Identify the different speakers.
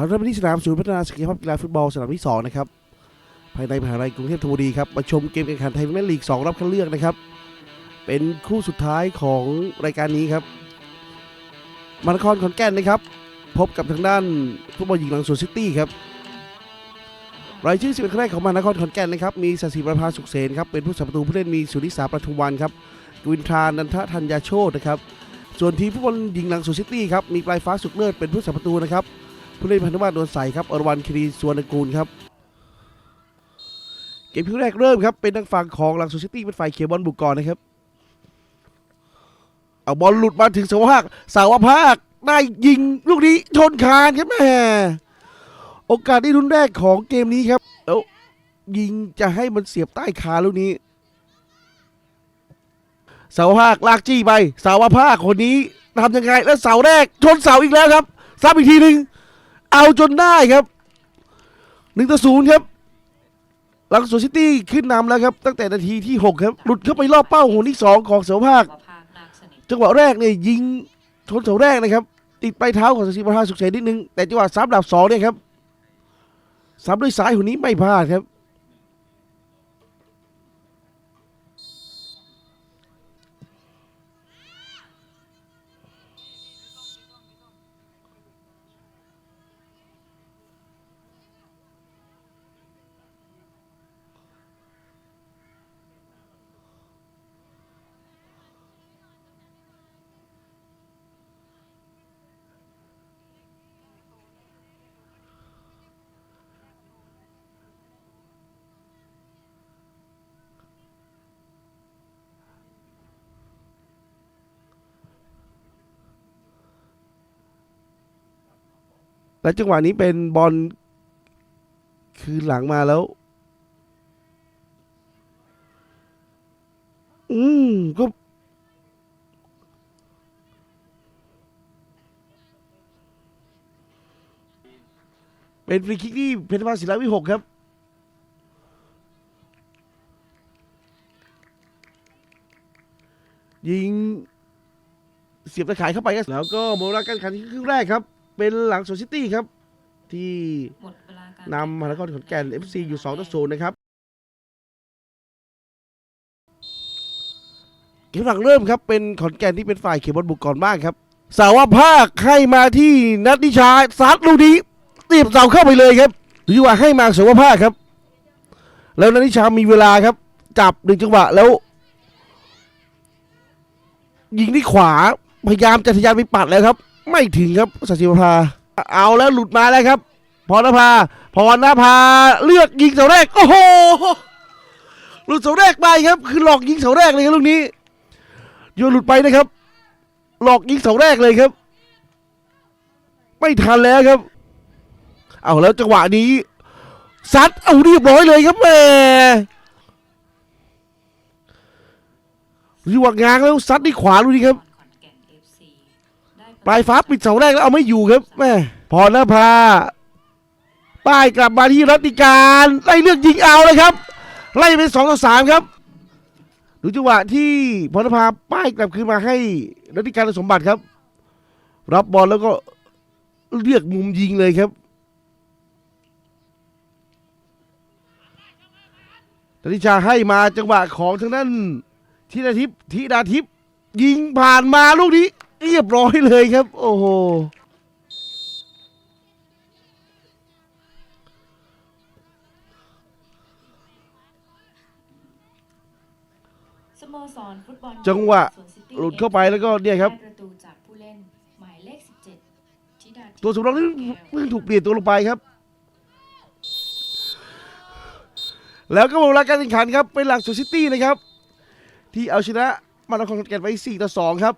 Speaker 1: ผ่านไปที่สนามศูนย์พัฒนาศักยภาพกีฬาฟุตบอลสนามที่2นะครับภายในมหาลัยกรุงเทพธนบุรีครับมาชมเกมแข่งขันไทยพรีเมียร์ลีก 2 รอบคัดเลือกนะครับ เป็นคู่สุดท้ายของรายการนี้ครับมานครขอนแก่นนะครับ พบกับทางด้านฟุตบอลหญิงหลังสวนซิตี้ครับรายชื่อ11คนแรกของมานครขอนแก่นนะครับมีสศิประภาสุขเสนครับเป็นผู้สัมประตูผู้เล่นมีสุนิสาประทุมวันครับกวินทรานันทธัญญาโชตนะครับส่วนทีมฟุตบอลหญิงหลังสวนซิตี้ครับมีปลายฟ้าสุขเลิศเป็นผู้สัมประตูนะครับ ผู้เล่นพันธุมาตรโดนใสครับอรวรรณคดีสวนกูลครับเกมครึ่งแรกเริ่มครับเป็นทางฝั่งของหลังสวนซิตี้เป็นฝ่ายเขียบอลบุกก่อนนะครับเอาบอลหลุดมาถึงเสาวภาคเสาวภาคได้ยิงลูกนี้ชนคานครับแม่โอกาสที่รุนแรกของเกมนี้ครับแล้วยิงจะให้มันเสียบใต้คาลูกนี้เสาวภาคลากจี้ไปเสาวภาคคนนี้ทำยังไงแล้วเสาแรกชนเสาอีกแล้วครับซ้ำอีกทีหนึ่ง เอาจนได้ครับหนึ่งต่อศูนย์ครับหลังสวนซิตี้ขึ้นนำแล้วครับ ตั้งแต่นาทีที่ 6 ครับ หลุดเข้าไปรอบเป้าหัวที่ 2 ของเสาวภาค
Speaker 2: ประภาคนาคสนิท
Speaker 1: จังหวะแรกเนี่ยยิงชนเสาแรกนะครับ ติดปลายเท้าของสศิประภาสุขเสนนิดนึง แต่จังหวะซ้ำดับสองเนี่ยครับซ้ำด้วยซ้ายหัวนี้ไม่พลาดครับ และจังหวะนี้เป็นบอลคืนหลังมาแล้ว อืมก็เป็นฟรีคิกที่เพชรพัฒน์ศิลาวิหกครับ ยิง เสียบตะข่ายเข้าไปครับแล้วก็หมดเวลาการแข่งขันครึ่งแรกครับ เป็นหลังโซซิตี้ครับ ที่
Speaker 2: หมดเวลาการ
Speaker 1: นำมหานครขอนแก่น FC อยู่2ต่อ0นะครับ เกมหลังเริ่มครับเป็นขอนแก่นที่เป็นฝ่ายเขียนบอลบุกก่อนบ้างครับ สาวภาคให้มาที่นัทนิชาซัดลูกนี้เตียบเสาเข้าไปเลยครับหรือว่าให้มาสาวภาคครับ แล้วนัทนิชามีเวลาครับ จับหนึ่งจังหวะแล้ว ยิงที่ขวาพยายามจะทะยานไปปัดแล้วครับ ไม่ถึงครับสัชิวภาเอาแล้วหลุดมาแล้วครับ พรณภาพรณภาเลือกยิงเสาแรกโอ้โหหลุดเสาแรกไปครับ คือหลอกยิงเสาแรกเลยครับลูกนี้โยนหลุดไปนะครับ หลอกยิงเสาแรกเลยครับ ไม่ทันแล้วครับ เอาแล้วจังหวะนี้ซัดเอาเรียบร้อยเลยครับแม่รีวางงางแล้วซัดที่ขวาลูกนี้ครับ
Speaker 2: ขอนแก่น FC ได้
Speaker 1: ป ลายฟ้าปิดเสาแรกแล้วเอาไม่อยู่ครับแม่พรณภาป้ายกลับมาที่รัติการไล่เลือกยิงเอาเลยครับ ไล่เป็นสองต่อสามครับดูจังหวะที่พรณภาป้ายกลับคืนมาให้รัติการสมบัติครับ รับบอลแล้วก็เลือกมุมยิงเลยครับธนิชาให้มาจังหวะของทางด้านทินาทิพย์ธิดาทิพย์ยิงผ่านมาลูกนี้ เรียบร้อยเลยครับ โอ้โห
Speaker 2: สโมสรฟุตบอล
Speaker 1: จังหวะ
Speaker 2: สวนซิตี้
Speaker 1: หลุดเข้าไปแล้วก็เนี่ยครับ
Speaker 2: ได้ประตูจากผู้เล่นหมายเลข17ธิดาทิพย์
Speaker 1: ตัวสำรองนี่เพิ่งถูกเปลี่ยนตัวลงไปครับ แล้วก็หมดเวลาการแข่งขันครับ เป็นหลังสุซิตี้นะครับ ที่เอาชนะมานครขอนแก่นไป4ต่อ2ครับ